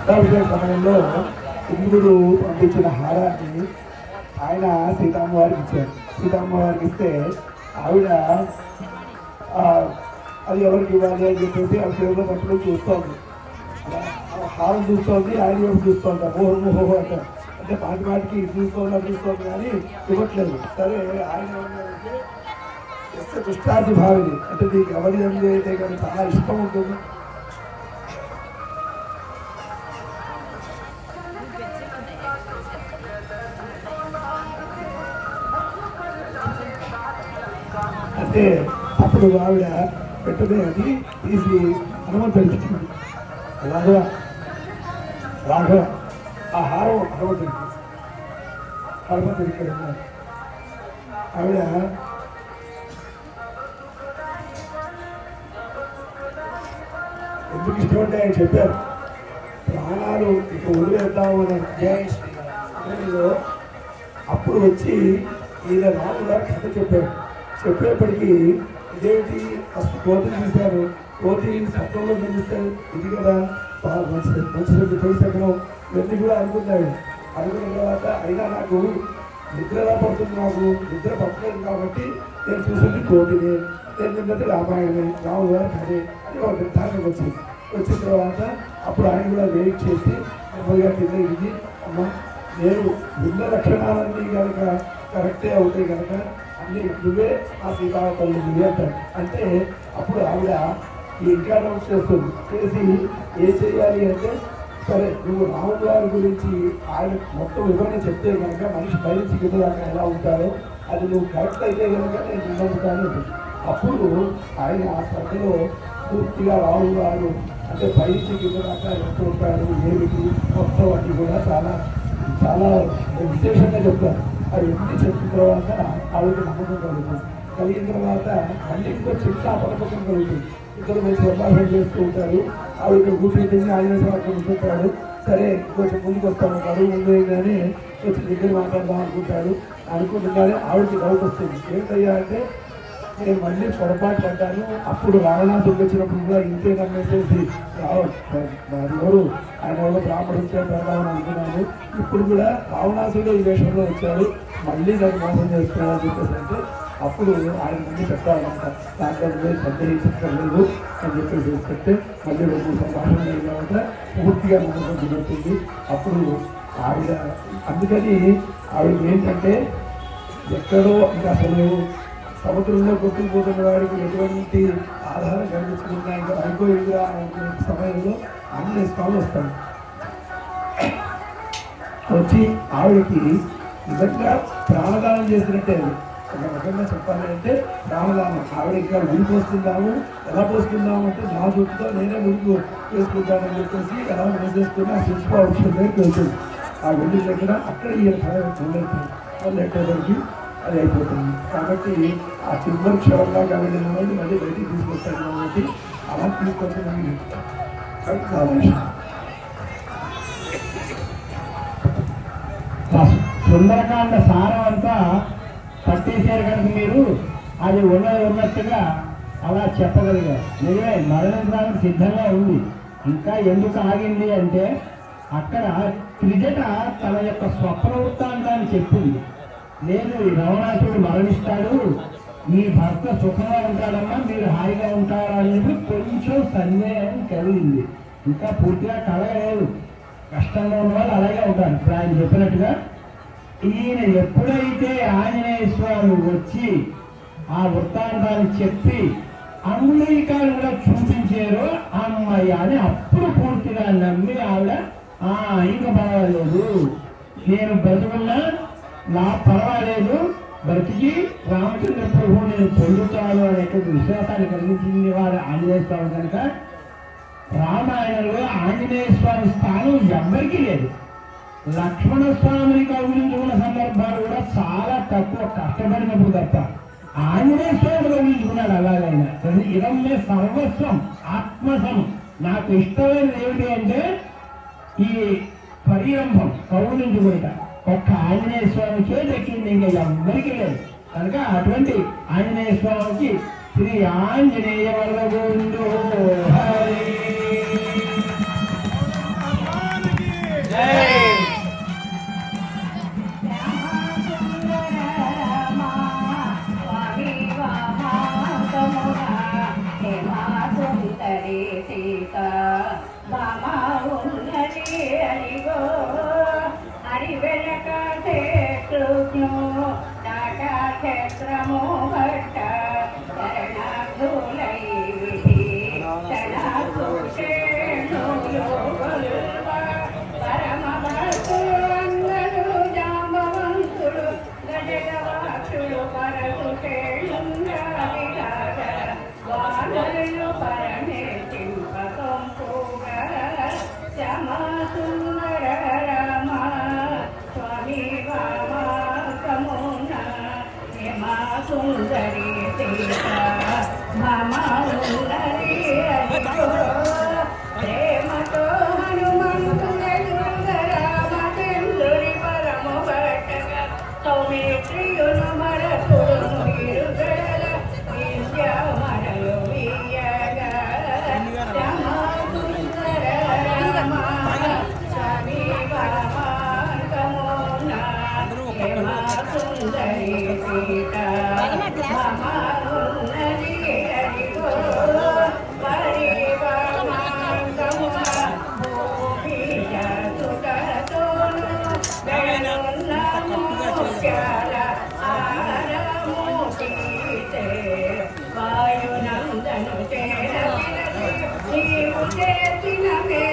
పట్టాభిషేక సమయంలో ఇంద్రుడు పంపించిన హారాన్ని ఆయన సీతమ్మవారికి ఇచ్చారు. సీతమ్మవారికి ఇస్తే ఆవిడ అది ఎవరికి ఇవ్వాలి? అని చెప్పేసి ఆ చేతిలో పట్టుకుని చూస్తోంది. హారం చూస్తోంది ఆయన వైపు చూస్తోంది. మోహో మోహో అంట అంటే మాటి మాటికి ఇది చూస్తోంది కానీ ఇవ్వట్లేదు. సరే ఆయన ఏమన్నారంటే దుష్టాది భావిని. అంటే నీకు ఎవరి ఏం అయితే కానీ చాలా ఇష్టం ఉంటుంది. అంటే అప్పుడు ఆవిడ పెట్టదే అది తీసి హనుమంతుడికి ఇచ్చింది రాఘవ రాఘవ ఆ హారం హనుమంతుడికి హనుమంతుడికి ఇక్కడ ఉన్నారు ఆవిడ ఎందుకు ఇష్టం అంటే ఆయన చెప్పారు ప్రాణాలు ఇక వదిలేద్దాము అని అధ్యాయం అప్పుడు వచ్చి ఈయన రాముగారు కథ చెప్పాడు చెప్పేప్పటికీ ఇదేమిటి అసలు కోతిని చూశారు కోతి సత్వంలో నిలిస్తే ఇది కదా. బాగా మంచిది మంచిది తెలిసెక్కడం ఇవన్నీ కూడా అనుకున్నాడు. అనుకున్న తర్వాత అయినా నాకు నిద్రలా పడుతుంది నాకు. నిద్ర పట్టలేదు కాబట్టి నేను చూసింది కోటిని నేను నిన్నది రామాయణమే. రాము గారు కథే అని ఒక నిర్ధారణకు వచ్చింది. వచ్చిన తర్వాత అప్పుడు ఆయన కూడా వెయిట్ చేసి నెమ్మదిగా కింద దిగి అమ్మ నేను విన్న లక్షణాలన్నీ కనుక కరెక్టే అవుతాయి కనుక అన్ని నువ్వే ఆ సీతావతల్లి నువ్వే అంటాడు అంటే అప్పుడు ఆవిడ ఈ ఇంకా చేస్తుంది. చేసి ఏం చేయాలి అంటే సరే నువ్వు రాముడు గారి గురించి ఆయన మొత్తం వివరణ చెప్తే కనుక మనిషి బయలుచి కింద దాకా ఎలా ఉంటారో అది నువ్వు కరెక్ట్ అయితే కనుక నేను నమ్ముతాను అప్పుడు ఆయన ఆ సభలో పూర్తిగా రాముడు గారు అంటే బయలుచి కింద దాకా ఎంత ఉంటాడు ఏమిటి మొత్తం అన్ని కూడా చాలా చాలా విశేషంగా చెప్తారు. అవి ఎన్ని చెప్పిన తర్వాత ఆవిడకి నమ్మకం కలుగుతుంది. కలిగిన తర్వాత మళ్ళీ ఇంకో చిన్న అపనమ్మకం కలుగుతుంది. ఇద్దరు మంచి సంభాషణ చేస్తూ ఉంటారు. ఆవిడ కూర్చుంటుంది ఆయన అక్కడ ఉంటుంటాడు సరే కొంచెం ముందుకు వస్తాను అడుగు ఉంది కానీ కొంచెం దగ్గర మాట్లాడదాం అనుకుంటాడు. అనుకుంటున్నారే ఆవిడకి డౌట్ వస్తుంది. ఏంటయ్యా అంటే నేను మళ్ళీ పొరపాటు పడ్డాను. అప్పుడు రావణాసుడు వచ్చినప్పుడు కూడా ఇంతే నమ్మేసేసి రావడం ఎవరు? ఆయన ఎవరో బ్రాహ్మణుడు పెడదామని చేశారు ఇప్పుడు కూడా రావణాసుడు ఈ వేషంలో వచ్చాడు. మళ్ళీ నన్ను మోసం చేస్తున్నాడని చెప్పేసి అంటే అప్పుడు ఆయన ముందు చెప్పాలంట దాంట్లో మీరు చెప్పలేదు అని చెప్పేసి చెప్తే మళ్ళీ రెండు సంభాషణ తర్వాత పూర్తిగా మనసు జరుగుతుంది అప్పుడు ఆవిడ అందుకని ఆవిడ ఏంటంటే ఎక్కడో ఇంకా అసలు సముద్రంలో కొట్టుకుపోతున్న వాడికి ఎటువంటి ఆధారం కనిపించకుండా ఇంకా అయిపోయిందిరా అనుకునే సమయంలో అన్ని స్వామి వస్తాడు వచ్చి ఆవిడకి నిజంగా ప్రాణదానం చేసినట్టే ఒక రకంగా చెప్పాలి అంటే ప్రాణదానం. ఆవిడ ఇంకా పోస్తున్నాము ఎలా పోస్తున్నాము అంటే నా చూపుతో నేనే ముడుకు వేసుకుంటానని చెప్పేసి ఎలా వేసేసుకుని ఆ శిల్ప వృక్షం దగ్గరికి వెళ్తుంది ఆ వెళ్ళిన దగ్గర అక్కడ ఈ మొదలెట్టాడు మొదలెట్టేసరికి అది అయిపోతుంది. కాబట్టి ఆ చివరి క్షణంగా వెళ్ళిన వాళ్ళు మళ్ళీ బయటికి తీసుకొస్తాను కాబట్టి అలా తీసుకొచ్చి మనకి అది చాలా ఇష్టం. సుందరకాండ సారం అంతా పట్టేశారు కనుక మీరు అది ఉన్నది ఉన్నట్టుగా అలా చెప్పగలిగారు. నిజమే మరణించడానికి సిద్ధంగా ఉంది. ఇంకా ఎందుకు ఆగింది అంటే అక్కడ త్రిజట తన యొక్క స్వప్న వృత్తాంతాన్ని చెప్పింది. లేదు ఈ రవణాసుడు మరణిస్తాడు మీ భర్త సుఖంగా ఉంటాడమ్మా మీరు హాయిగా ఉంటారా అనేది కొంచెం సందేహం కలిగింది. ఇంకా పూర్తిగా కలగలేదు. కష్టంగా ఉన్న వాళ్ళు అలాగే ఉంటారు. ఇప్పుడు ఆయన చెప్పినట్టుగా ఈయన ఎప్పుడైతే ఆంజనేయ స్వామి వచ్చి ఆ వృత్తాంతాన్ని చెప్పి అంగుళీకాలు కూడా చూపించారో అమ్మాయి అని అప్పుడు పూర్తిగా నమ్మి ఆవిడ ఆ ఇంకా పర్వాలేదు. నేను బ్రతుకున్నా నా పర్వాలేదు. బ్రతికి రామచంద్ర ప్రభు నేను పొందుతాను అనేటువంటి విశ్వాసాన్ని కలిగించింది వారు ఆంజనేయ స్వామి కనుక. రామాయణంలో ఆంజనేయ స్వామి స్థానం ఎవరికీ లేదు. లక్ష్మణ స్వామిని కౌగిలించుకున్న సందర్భాలు కూడా చాలా తక్కువ కష్టపడినప్పుడు తప్ప. ఆంజనేయ స్వామి కౌగిలించుకున్నాడు అలాగైనా. ఇదమ్మే సర్వస్వం ఆత్మసం. నాకు ఇష్టమైనది ఏమిటి అంటే ఈ పరిరంభం కౌగిలించుకుంట ఒక్క ఆంజనేయ స్వామికే దక్కింది ఇంకా ఎవ్వరికీ లేదు. కనుక అటువంటి ఆంజనేయ స్వామికి శ్రీ ఆంజనేయ వల్ల గోవిందో హరి హరి பேசினவே